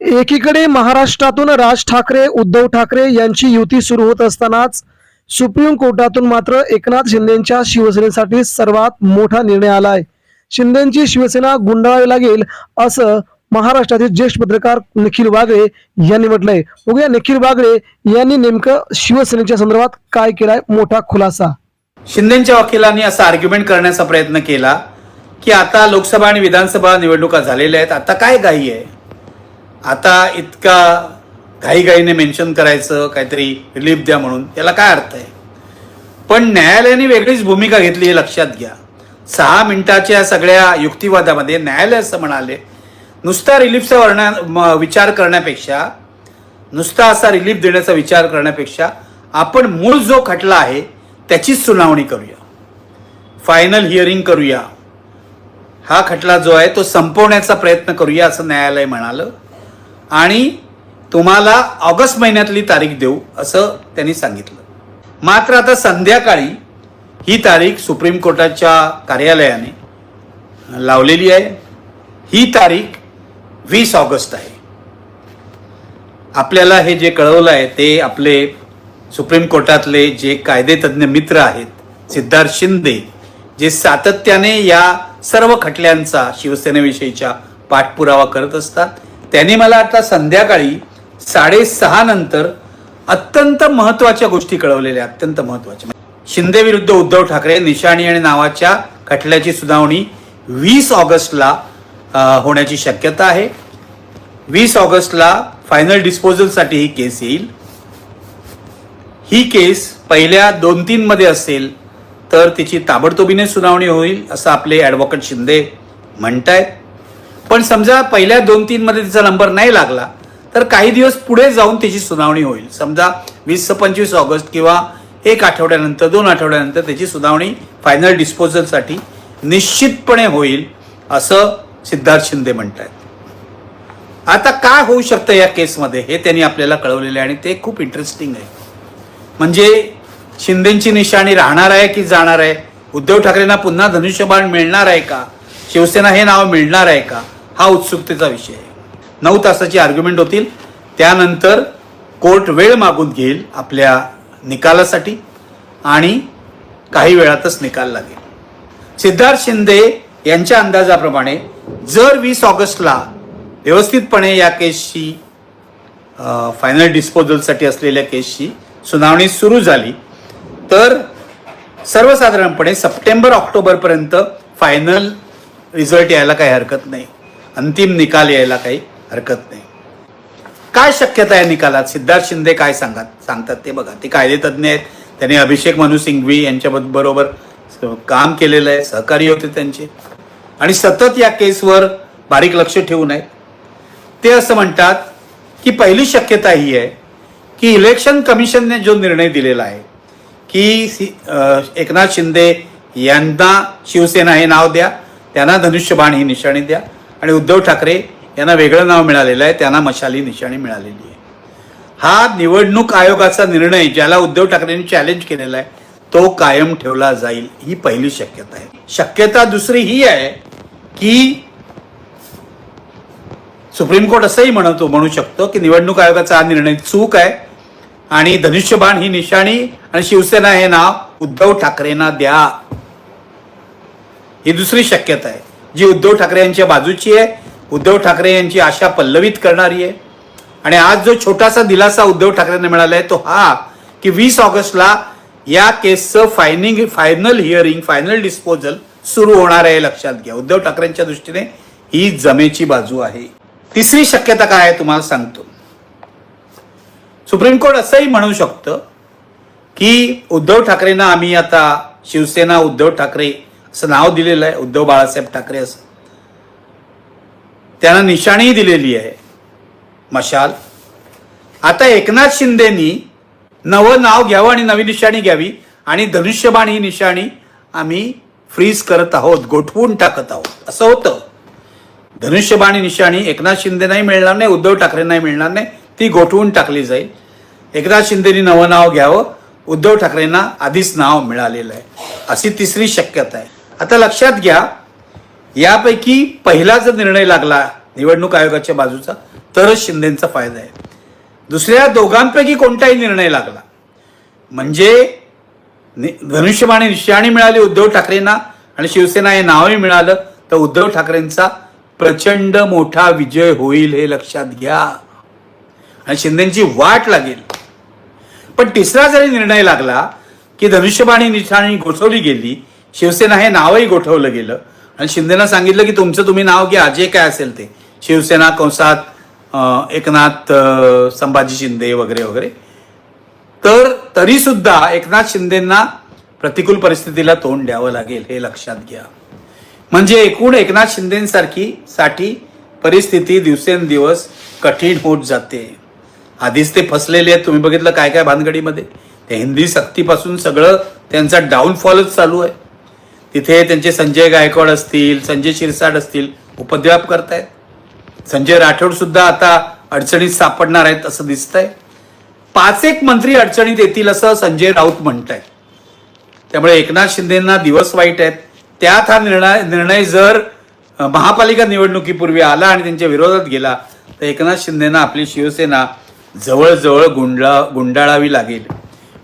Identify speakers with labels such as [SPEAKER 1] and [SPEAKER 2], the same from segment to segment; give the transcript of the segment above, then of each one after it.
[SPEAKER 1] एकीकडे महाराष्ट्रातून राज ठाकरे उद्धव ठाकरे यांची युती सुरू होत असतानाच सुप्रीम कोर्टातून मात्र एकनाथ शिंदेच्या शिवसेनेसाठी सर्वात मोठा निर्णय आलाय. शिंदेची शिवसेना गुंडाळावी लागेल असं महाराष्ट्रातील ज्येष्ठ पत्रकार निखिल वागळे यांनी म्हटलंय. बघूया निखिल वागळे यांनी नेमकं शिवसेनेच्या संदर्भात काय केलाय मोठा खुलासा?
[SPEAKER 2] शिंदेच्या वकिलांनी असा आर्ग्युमेंट करण्याचा प्रयत्न केला की आता लोकसभा आणि विधानसभा निवडणुका झालेल्या आहेत. आता काय घाई आहे? आता इतका घाईघाईने मेन्शन करायचं काहीतरी रिलीफ द्या म्हणून याला काय अर्थ आहे? पण न्यायालयाने वेगळीच भूमिका घेतली हे लक्षात घ्या. सहा मिनिटाच्या सगळ्या युक्तिवादामध्ये न्यायालय असं म्हणाले नुसता रिलीफचा वर्णा म- विचार करण्यापेक्षा नुसता असा रिलीफ देण्याचा विचार करण्यापेक्षा आपण मूळ जो खटला आहे त्याचीच सुनावणी करूया. फायनल हिअरिंग करूया. हा खटला जो आहे तो संपवण्याचा प्रयत्न करूया असं न्यायालय म्हणालं. आणि तुम्हाला ऑगस्ट महिन्यातली तारीख देऊ असं त्यांनी सांगितलं. मात्र आता संध्याकाळी ही तारीख सुप्रीम कोर्टाच्या कार्यालयाने लावलेली आहे. ही तारीख वीस ऑगस्ट आहे. आपल्याला हे जे कळवलं आहे ते आपले सुप्रीम कोर्टातले जे कायदेतज्ञ मित्र आहेत सिद्धार्थ शिंदे जे सातत्याने या सर्व खटल्यांचा शिवसेनेविषयीच्या पाठपुरावा करत असतात त्यांनी मला आता संध्याकाळी साडेसहा नंतर अत्यंत महत्त्वाच्या गोष्टी कळवलेल्या अत्यंत महत्त्वाच्या शिंदे विरुद्ध उद्धव ठाकरे निशाणी आणि नावाच्या खटल्याची सुनावणी वीस ऑगस्टला होण्याची शक्यता आहे. वीस ऑगस्टला फायनल डिस्पोजलसाठी ही केस येईल. ही केस पहिल्या दोन तीन मध्ये असेल तर तिची ताबडतोबीने सुनावणी होईल असं आपले ॲडव्होकेट शिंदे म्हणतायत. पण समजा पहिल्या दोन तीन मध्ये तिचा नंबर नाही लागला तर काही दिवस पुढे जाऊन तिची सुनावणी होईल. समजा वीस पंचवीस ऑगस्ट किंवा एक आठवड्यानंतर दोन आठवड्यानंतर त्याची सुनावणी फायनल डिस्पोजलसाठी निश्चितपणे होईल असं सिद्धार्थ शिंदे म्हणतायत. आता काय होऊ शकतं या केसमध्ये? हे त्यांनी आपल्याला कळवलेलं आहे आणि ते खूप इंटरेस्टिंग आहे. म्हणजे शिंदेची निशाणी राहणार आहे की जाणार आहे? उद्धव ठाकरेंना पुन्हा धनुष्यबाण मिळणार आहे का? शिवसेना हे नाव मिळणार आहे का? हा उत्सुकतेचा विषय आहे. नऊ तासाची आर्ग्युमेंट होतील. त्यानंतर कोर्ट वेळ मागून घेईल आपल्या निकालासाठी आणि काही वेळातच निकाल लागेल. सिद्धार्थ शिंदे यांच्या अंदाजाप्रमाणे जर वीस ऑगस्टला व्यवस्थितपणे या केसची फायनल डिस्पोजलसाठी असलेल्या केसची सुनावणी सुरू झाली तर सर्वसाधारणपणे सप्टेंबर ऑक्टोबरपर्यंत फायनल रिझल्ट यायला काही हरकत नाही. अंतिम निकाल यायला काही हरकत नाही. काय शक्यता आहे निकालात? सिद्धार्थ शिंदे काय सांगत सांगतात ते बघा. ते कायदेतज्ञ आहेत. त्यांनी अभिषेक मनु सिंघवी यांच्या बरोबर काम केलेलं आहे. सहकारी होते त्यांचे. आणि सतत या केसवर बारीक लक्ष ठेवू नये. ते असं म्हणतात की पहिली शक्यता ही आहे की इलेक्शन कमिशनने जो निर्णय दिलेला आहे की एकनाथ शिंदे यांना शिवसेना हे नाव द्या त्यांना धनुष्यबाण ही निशाणी द्या आणि उद्धव ठाकरे यांना वेगळं नाव मिळालेलं आहे त्यांना मशाली निशाणी मिळालेली आहे. हा निवडणूक आयोगाचा निर्णय ज्याला उद्धव ठाकरेंनी चॅलेंज केलेला आहे तो कायम ठेवला जाईल ही पहिली शक्यता आहे. शक्यता दुसरी ही आहे की सुप्रीम कोर्ट असंही म्हणतो म्हणू शकतो की निवडणूक आयोगाचा हा निर्णय चूक आहे आणि धनुष्यबाण ही निशाणी आणि शिवसेना हे नाव उद्धव ठाकरेंना द्या. ही दुसरी शक्यता आहे. जी उद्धव ठाकरे यांच्या बाजूची आहे उद्धव ठाकरे यांची आशा पल्लवित करणारी आहे. आणि आज जो छोटासा दिलासा उद्धव ठाकरेंना मिळाला आहे तो हा की वीस ऑगस्टला या केसचं फायनिंग फायनल हिअरिंग फायनल डिस्पोजल सुरू होणार आहे लक्षात घ्या. उद्धव ठाकरेंच्या दृष्टीने ही जमेची बाजू आहे. तिसरी शक्यता काय आहे तुम्हाला सांगतो. सुप्रीम कोर्ट असंही म्हणू शकतं की उद्धव ठाकरेंना आम्ही आता शिवसेना उद्धव ठाकरे असं नाव दिलेलं आहे उद्धव बाळासाहेब ठाकरे असं. त्यांना निशाणीही दिलेली आहे मशाल. आता एकनाथ शिंदेनी नवं नाव घ्यावं आणि नवी निशाणी घ्यावी आणि धनुष्यबाण ही निशाणी आम्ही फ्रीज करत आहोत गोठवून टाकत आहोत. असं होतं. धनुष्यबाण ही निशाणी एकनाथ शिंदे नाही मिळणार नाही उद्धव ठाकरे नाही मिळणार नाही ती गोठवून टाकली जाईल. एकनाथ शिंदेनी नवं नाव घ्यावं उद्धव ठाकरेंना आधीच नाव मिळालेलं आहे. अशी तिसरी शक्यता आहे. आता लक्षात घ्या यापैकी पहिला जर निर्णय लागला निवडणूक आयोगाच्या बाजूचा तरच शिंदेचा फायदा आहे. दुसऱ्या दोघांपैकी कोणताही निर्णय लागला म्हणजे नि- धनुष्यबाणी निशाणी मिळाली उद्धव ठाकरेंना आणि शिवसेना हे नावही मिळालं तर उद्धव ठाकरेंचा प्रचंड मोठा विजय होईल हे लक्षात घ्या. आणि शिंदेची वाट लागेल. पण तिसरा जरी निर्णय लागला की धनुष्यबाणी निशाणी घोसवली गेली शिवसेना हे नावही गोठवलं गेलं. आणि शिंदेना सांगितलं की तुमचं तुम्ही नाव घ्या जे काय असेल ते. शिवसेना कंसात एकनाथ संभाजी शिंदे वगैरे वगैरे. तर तरी सुद्धा एकनाथ शिंदेना प्रतिकूल परिस्थितीला तोंड द्यावं लागेल हे लक्षात घ्या. म्हणजे एकूण एकनाथ शिंदेसारखी साठी परिस्थिती दिवसेंदिवस कठीण होत जाते. आधीच ते फसलेले आहेत. तुम्ही बघितलं काय काय भानगडीमध्ये? ते हिंदी सक्तीपासून सगळं त्यांचा डाऊनफॉलच चालू आहे. तिथे त्यांचे संजय गायकवाड असतील संजय शिरसाट असतील उपद्व्याप करतायत. संजय राठोड सुद्धा आता अडचणीत सापडणार आहेत असं दिसतंय. पाच एक मंत्री अडचणीत येतील असं संजय राऊत म्हणत आहेत त्यामुळे एकनाथ शिंदेना दिवस वाईट आहेत. त्यात हा निर्णय निर्णय जर महापालिका निवडणुकीपूर्वी आला आणि त्यांच्या विरोधात गेला तर एकनाथ शिंदेना आपली शिवसेना जवळजवळ गुंडा गुंडाळावी लागेल.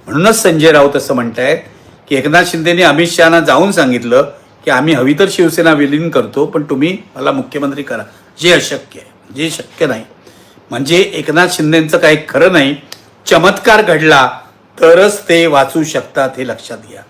[SPEAKER 2] म्हणूनच संजय राऊत असं म्हणत आहेत की एकनाथ शिंदेने अमित शहाना जाऊन सांगितलं की आम्ही हवी तर शिवसेना विलीन करतो पण तुम्ही मला मुख्यमंत्री करा. जे अशक्य आहे. जे शक्य नाही. म्हणजे एकनाथ शिंदेंचं काही खरं नाही. चमत्कार घडला तरच ते वाचू शकतात हे लक्षात घ्या.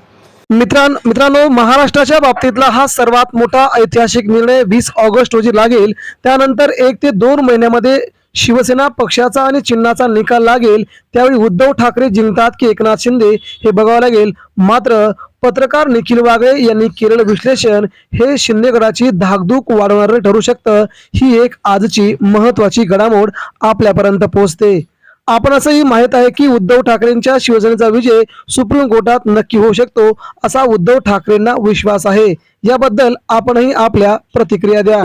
[SPEAKER 1] मित्रां मित्रांनो महाराष्ट्राच्या बाबतीतला हा सर्वात मोठा ऐतिहासिक निर्णय वीस ऑगस्ट रोजी लागेल. त्यानंतर एक ते दोन महिन्यामध्ये शिवसेना पक्षाचा आणि चिन्हाचा निकाल लागेल त्यावेळी उद्धव ठाकरे जिंकतात की एकनाथ शिंदे हे बघावं लागेल. मात्र पत्रकार निखिल वागळे यांनी केलेलं विश्लेषण हे शिंदेगडाची धाकधूक वाढवणारं ठरू शकतं. ही एक आजची महत्वाची घडामोड आपल्यापर्यंत पोहोचते. आपण असंही माहीत आहे की उद्धव ठाकरेंच्या शिवसेनेचा विजय सुप्रीम कोर्टात नक्की होऊ शकतो असा उद्धव ठाकरेंना विश्वास आहे. याबद्दल आपणही आपल्या प्रतिक्रिया द्या.